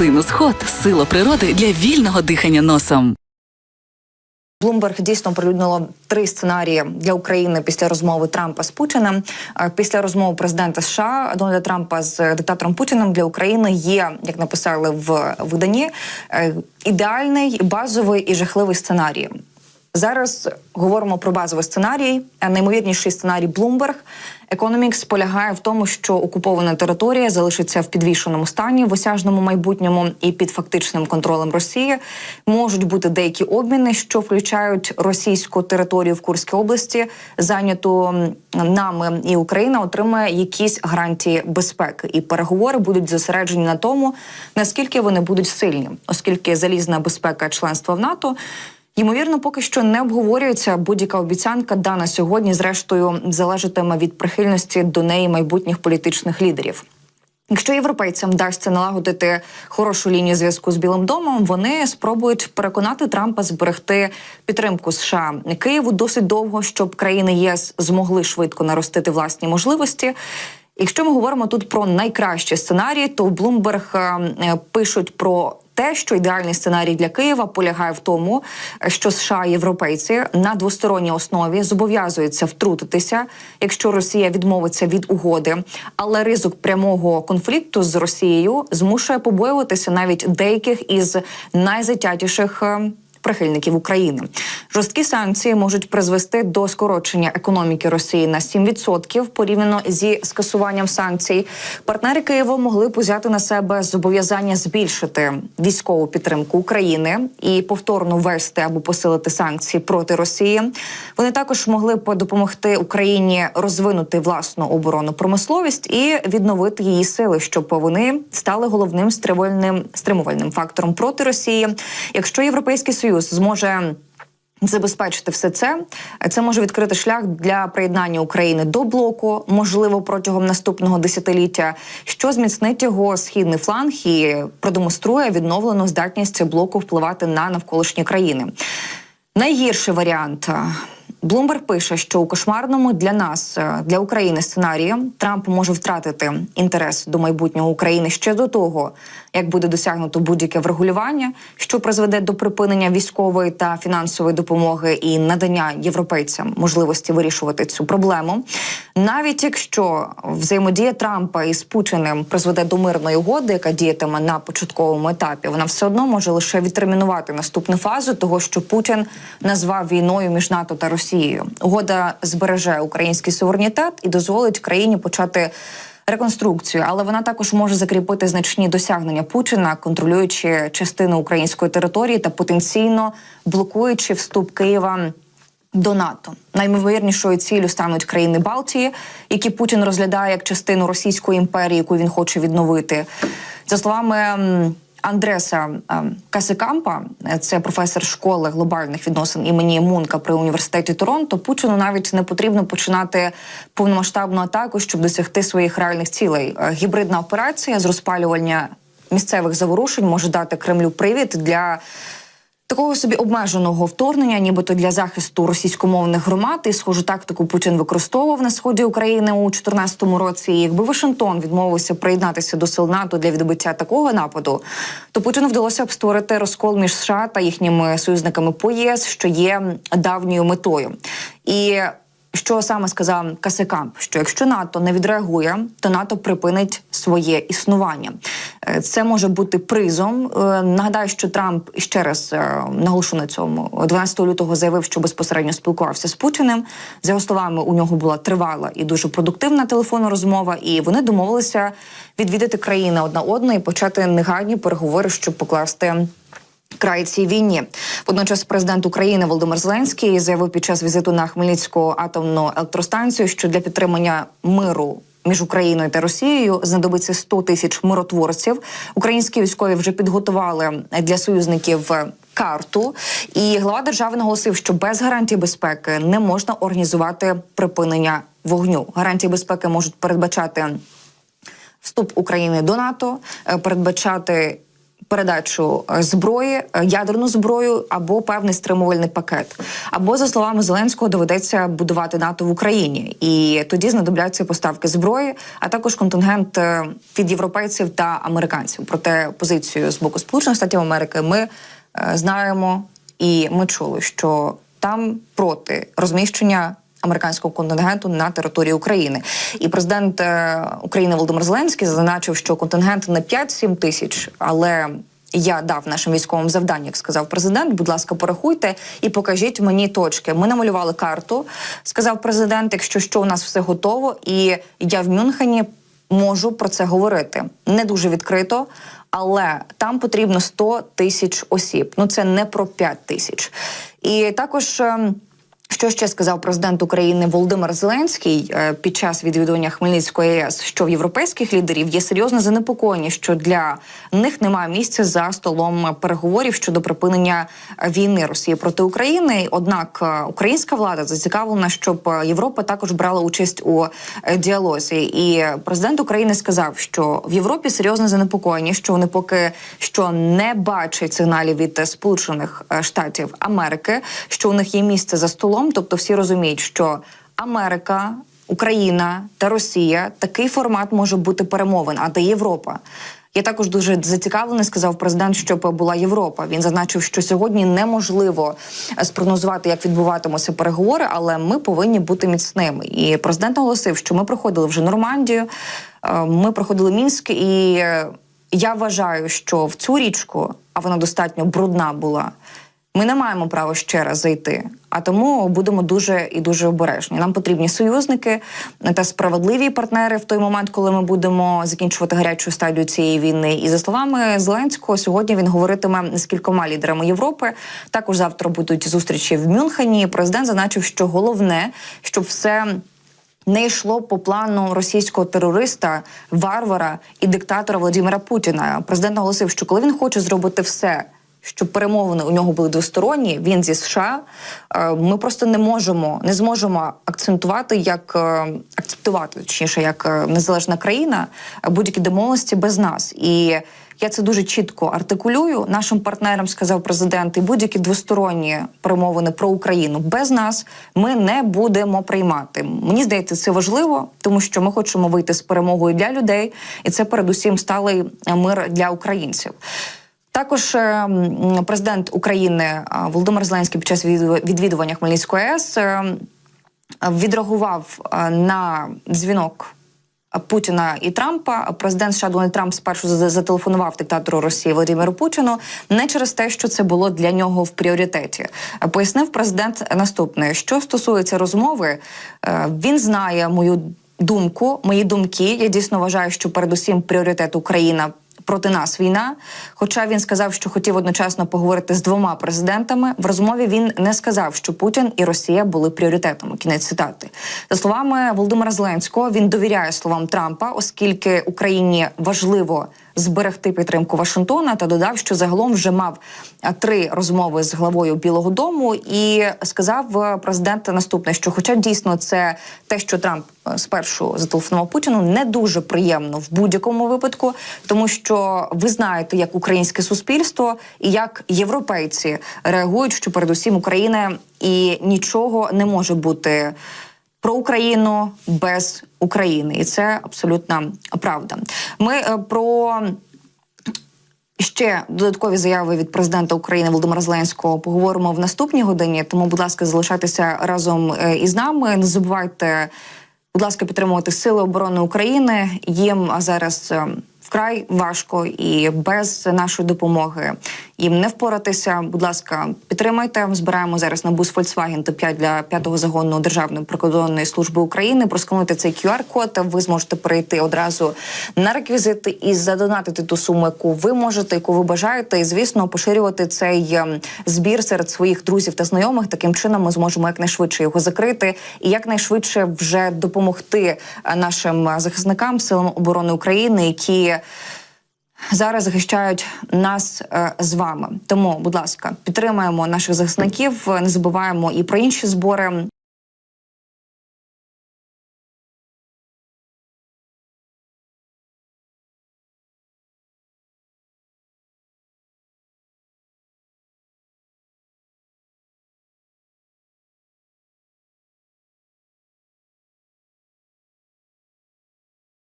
Синус Хот сила природи для вільного дихання носом. Блумберг дійсно оприлюднило три сценарії для України після розмови Трампа з Путіним. Е, Після розмови президента США Дональда Трампа з диктатором Путіним для України є, як написали в виданні, е, ідеальний, базовий і жахливий сценарій. Зараз говоримо про базовий сценарій. Е, Наймовірніший сценарій Bloomberg. Economics полягає в тому, що окупована територія залишиться в підвішеному стані в осяжному майбутньому і під фактичним контролем Росії. Можуть бути деякі обміни, що включають російську територію в Курській області, зайняту нами, і Україна отримає якісь гарантії безпеки. І переговори будуть зосереджені на тому, наскільки вони будуть сильні, оскільки залізна безпека членства в НАТО. Ймовірно, поки що не обговорюється будь-яка обіцянка дана сьогодні. Зрештою, залежатиме від прихильності до неї майбутніх політичних лідерів. Якщо європейцям вдасться налагодити хорошу лінію зв'язку з Білим домом, вони спробують переконати Трампа зберегти підтримку США Києву досить довго, щоб країни ЄС змогли швидко наростити власні можливості. Якщо ми говоримо тут про найкращі сценарії, то в е, пишуть про те, що ідеальний сценарій для Києва полягає в тому, що США і європейці на двосторонній основі зобов'язуються втрутитися, якщо Росія відмовиться від угоди. Але ризик прямого конфлікту з Росією змушує побоюватися навіть деяких із найзатятіших. Прихильників України жорсткі санкції можуть призвести до скорочення економіки Росії на 7% порівняно зі скасуванням санкцій. Партнери Києва могли б узяти на себе зобов'язання збільшити військову підтримку України і повторно ввести або посилити санкції проти Росії. Вони також могли б допомогти Україні розвинути власну оборонну промисловість і відновити її сили, щоб вони стали головним стримувальним стримувальним фактором проти Росії. Якщо європейський союз зможе Забезпечити все це це може відкрити шлях для приєднання України до блоку, можливо, протягом наступного десятиліття, що зміцнить його східний фланг і продемонструє відновлену здатність блоку впливати на навколишні країни. Найгірший варіант. Блумберг пише, що у кошмарному для нас, е, для України, сценарії Трамп може втратити інтерес до майбутнього України ще до того, як буде досягнуто будь-яке врегулювання, що призведе до припинення військової та фінансової допомоги і надання європейцям можливості вирішувати цю проблему. Навіть якщо взаємодія Трампа із Путіним призведе до мирної угоди, яка діятиме на початковому етапі, вона все одно може лише відтермінувати наступну фазу того, що Путін назвав війною між НАТО та Росією. Угода збереже український суверенітет і дозволить країні почати. Реконструкцію, але вона також може закріпити значні досягнення Путіна, контролюючи частину української території та потенційно блокуючи вступ Києва до НАТО. Наймовірнішою ціллю стануть країни Балтії, які Путін розглядає як частину Російської імперії, яку він хоче відновити. За словами Андреса Касикампа, е, це професор школи глобальних відносин імені Мунка при університеті Торонто. Путіну навіть не потрібно починати повномасштабну атаку, щоб досягти своїх реальних цілей. Е, Гібридна операція з розпалювання місцевих заворушень може дати Кремлю привід для. Такого собі обмеженого вторгнення, нібито для захисту російськомовних громад, і схожу тактику Путін використовував на сході України у 2014 році. І якби Вашингтон відмовився приєднатися до сил НАТО для відбиття такого нападу, то Путіну вдалося б створити розкол між США та їхніми союзниками по ЄС, що є давньою метою. І що саме сказав Касикамп, що якщо НАТО не відреагує, то НАТО припинить своє існування. Е, Це може бути призом. Е, Нагадаю, що Трамп ще раз е, наголошу на цьому 12 лютого заявив, що безпосередньо спілкувався з Путіним. За його словами, у нього була тривала і дуже продуктивна телефонна розмова, і вони домовилися відвідати країни одна одної і почати негайні переговори, щоб покласти край цій війні. Водночас президент України Володимир Зеленський заявив під час візиту на Хмельницьку атомну електростанцію, що для підтримання миру. Між Україною та Росією знадобиться 100 тисяч миротворців. Українські військові вже підготували для союзників карту. І глава держави наголосив, що без гарантій безпеки не можна організувати припинення вогню. Гарантії безпеки можуть передбачати вступ України до НАТО, е, передбачати передачу е, зброї, е, ядерну зброю або певний стримувальний пакет. Або за словами Зеленського доведеться будувати НАТО в Україні, і тоді знадобляться поставки зброї, а також контингент е, від європейців та американців. Проте позицію з боку Сполучених Штатів Америки ми знаємо і ми чули, що там проти розміщення американського контингенту на території України. І президент е, України Володимир Зеленський зазначив, що контингент не 5-7 тисяч, але я дав нашим військовим завдання, як сказав президент. Будь ласка, порахуйте і покажіть мені точки. Ми намалювали карту, сказав президент. Якщо що, у нас все готово, і я в Мюнхені можу про це говорити не дуже відкрито. Але там потрібно 100 тисяч осіб. Ну це не про 5 тисяч. І також. Що ще сказав президент України Володимир Зеленський е, під час відвідування Хмельницької АЕС, що в європейських лідерів є серйозне занепокоєння, що для них немає місця за столом переговорів щодо припинення війни Росії проти України. Однак е, українська влада зацікавлена, щоб Європа також брала участь у е, діалозі. І президент України сказав, що в Європі серйозне занепокоєння, що вони поки що не бачать сигналів від Сполучених Штатів Америки, що у них є місце за столом. Тобто, всі розуміють, що Америка, Україна та Росія такий формат може бути перемовин, а де Європа. Я також дуже зацікавлений, сказав президент, щоб була Європа. Він зазначив, що сьогодні неможливо е, спрогнозувати, як відбуватимуться переговори, але ми повинні бути міцними. І президент оголосив, що ми проходили вже Нормандію, е, ми проходили Мінськ, і е, я вважаю, що в цю річку, а вона достатньо брудна була. Ми не маємо права ще раз зайти, а тому будемо дуже і дуже обережні. Нам потрібні союзники та справедливі партнери в той момент, коли ми будемо закінчувати гарячу стадію цієї війни. І за словами Зеленського, сьогодні він говоритиме з кількома лідерами Європи. Також завтра будуть зустрічі в Мюнхені. Президент зазначив, що головне, щоб все. Не йшло по плану російського терориста, варвара і диктатора Володимира Путіна. Президент наголосив, що коли він хоче зробити все, щоб перемовини у нього були двосторонні, він зі США. е, Ми просто не можемо, не зможемо акцентувати як е, акцептувати, точніше, як е, незалежна країна будь-які домовленості без нас. І я це дуже чітко артикулюю. Нашим партнерам сказав президент, і будь-які двосторонні перемовини про Україну без нас ми не будемо приймати. Мені здається, це важливо, тому що ми хочемо вийти з перемогою для людей, і це передусім сталий мир для українців. Також е, президент України е, Володимир Зеленський під час відвідування- Хмельницької АЕС е, відреагував на дзвінок. Путіна і Трампа президент США Дональд Трамп спершу за- зателефонував диктатору Росії Володимиру Путіну не через те, що це було для нього в пріоритеті. Пояснив президент наступне: що стосується розмови, він знає мою думку, мої думки. Я дійсно вважаю, що передусім пріоритет Україна. Проти нас війна. Хоча він сказав, що хотів одночасно поговорити з двома президентами. В розмові він не сказав, що Путін і Росія були пріоритетом. Кінець цитати за словами Володимира Зеленського. Він довіряє словам Трампа, оскільки Україні важливо зберегти підтримку Вашингтона та додав, що загалом вже мав три розмови з главою Білого Дому, і сказав е, президент наступне: що, хоча дійсно це те, що Трамп е, спершу зателефонував Путіну, не дуже приємно в будь-якому випадку, тому що ви знаєте, як українське суспільство і як європейці реагують, що передусім Україна і нічого не може бути про Україну без України, і це абсолютна правда. Ми е, про ще додаткові заяви від президента України Володимира Зеленського поговоримо в наступній годині. Тому, будь ласка, залишайтеся разом е, із нами. Не забувайте, будь ласка, підтримувати Сили оборони України. Їм зараз е, вкрай важко і без нашої допомоги їм не впоратися. Будь ласка, підтримайте. Збираємо зараз на бус Volkswagen Т5 для п'ятого загону Державної прикордонної служби України. Проскануйте цей QR-код. Ви зможете перейти одразу на реквізити і задонатити ту суму, яку ви можете, яку ви бажаєте, і звісно, поширювати цей ем, збір серед своїх друзів та знайомих. Таким чином ми зможемо якнайшвидше його закрити і якнайшвидше вже допомогти е, нашим е, захисникам силам оборони України, які зараз захищають нас е, з вами. Тому, будь ласка, підтримаємо наших захисників. Не забуваємо і про інші збори.